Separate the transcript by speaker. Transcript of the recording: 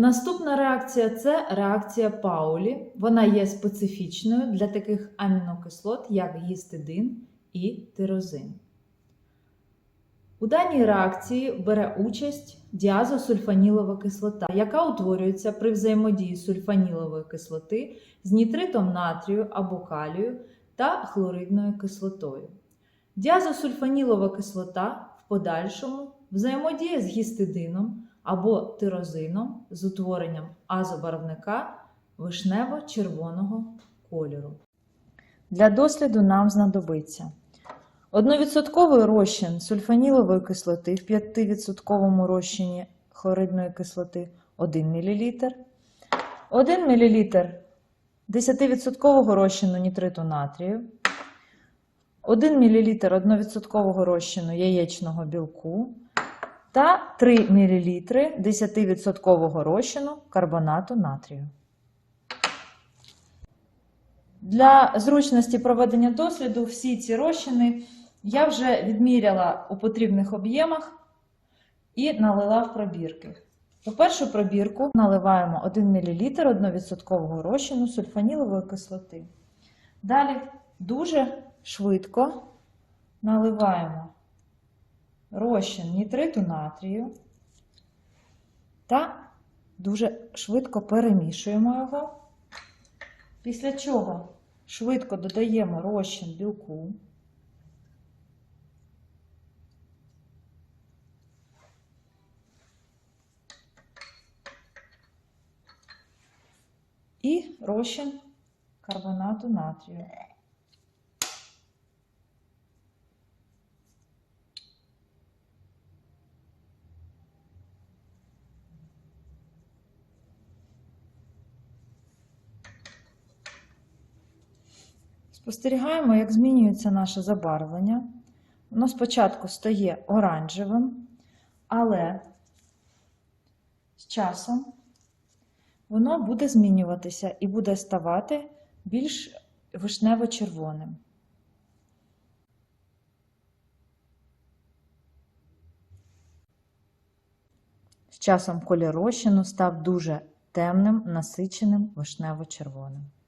Speaker 1: Наступна реакція це реакція Паулі. Вона є специфічною для таких амінокислот, як гістидин і тирозин. У даній реакції бере участь діазосульфанілова кислота, яка утворюється при взаємодії сульфанілової кислоти з нітритом натрію або калію та хлоридною кислотою. Діазосульфанілова кислота в подальшому взаємодіє з гістидином або тирозином з утворенням азобарвника вишнево-червоного кольору. Для досліду нам знадобиться 1% розчин сульфанілової кислоти в 5% розчині хлоридної кислоти 1 мл, 1 мл 10% розчину нітриту натрію, 1 мл 1% розчину яєчного білку та 3 мл 10% розчину карбонату натрію. Для зручності проведення досліду всі ці розчини я вже відміряла у потрібних об'ємах і налила в пробірки. У першу пробірку наливаємо 1 мл 1% розчину сульфанілової кислоти. Далі дуже швидко наливаємо розчин нітриту натрію та дуже швидко перемішуємо його. Після чого швидко додаємо розчин білку. І розчин карбонату натрію. Спостерігаємо, як змінюється наше забарвлення. Воно спочатку стає оранжевим, але з часом воно буде змінюватися і буде ставати більш вишнево-червоним. З часом колір розчину став дуже темним, насиченим вишнево-червоним.